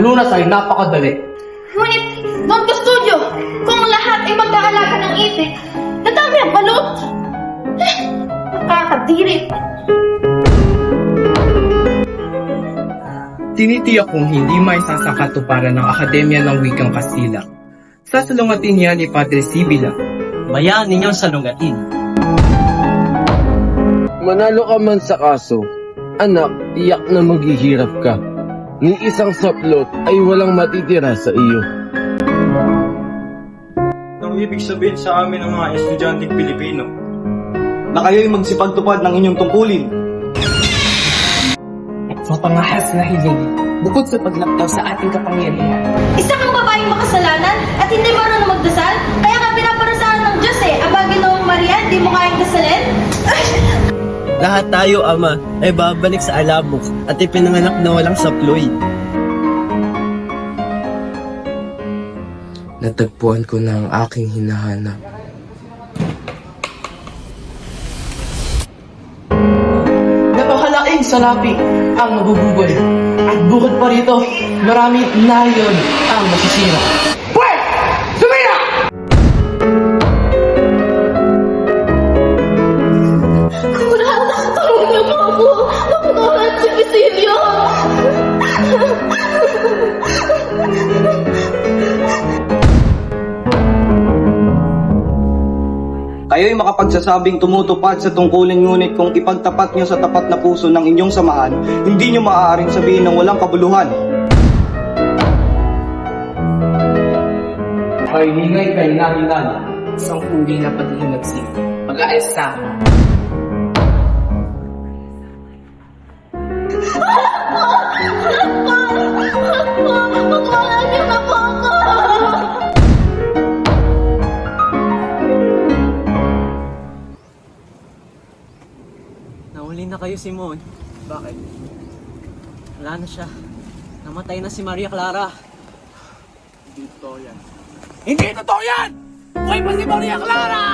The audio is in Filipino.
Lunas ay napakadali. Ngunit, Don Custodio, kung lahat ay mag-aalaga ng itik, nadami ang balot. Eh, nakakadirit. Tinitiyak kong hindi may sasakatuparan ng Akademya ng Wikang Kastila. Sasalungatin niya ni Padre Sibila. Bayaan ninyong salungatin. Manalo ka man sa kaso, anak, iyak na maghihirap ka. Ni isang saplot ay walang matitira sa iyo. Anong ibig sabihin sa amin ng mga estudyanteng Pilipino? Na kayo'y magsipagtupad ng inyong tungkulin. Sa pangahas na hiling, bukod sa paglaptaw sa ating kapangyarihan, Isa Lahat tayo, Ama, ay babalik sa alabok at ipinanganak na walang saploy. natagpuan ko na ang aking hinahanap. Napakalaking salapi ang nabubugol. At bukod pa rito, maraming nayon ang masisira. Kayo'y makapagsasabing tumutupad sa tungkulin ngunit kung ipagtapat nyo sa tapat na puso ng inyong samahan, hindi nyo maaaring sabihin ng walang kabuluhan. Ay hingay kay nahilan. Isang huli na paghihimagsik. Mag-aayos ka. Nahuli na kayo, Simon. Bakit? Wala na siya. Namatay na si Maria Clara. Hindi totoo yan. Hindi totoo yan! Buhay pa si Maria Clara!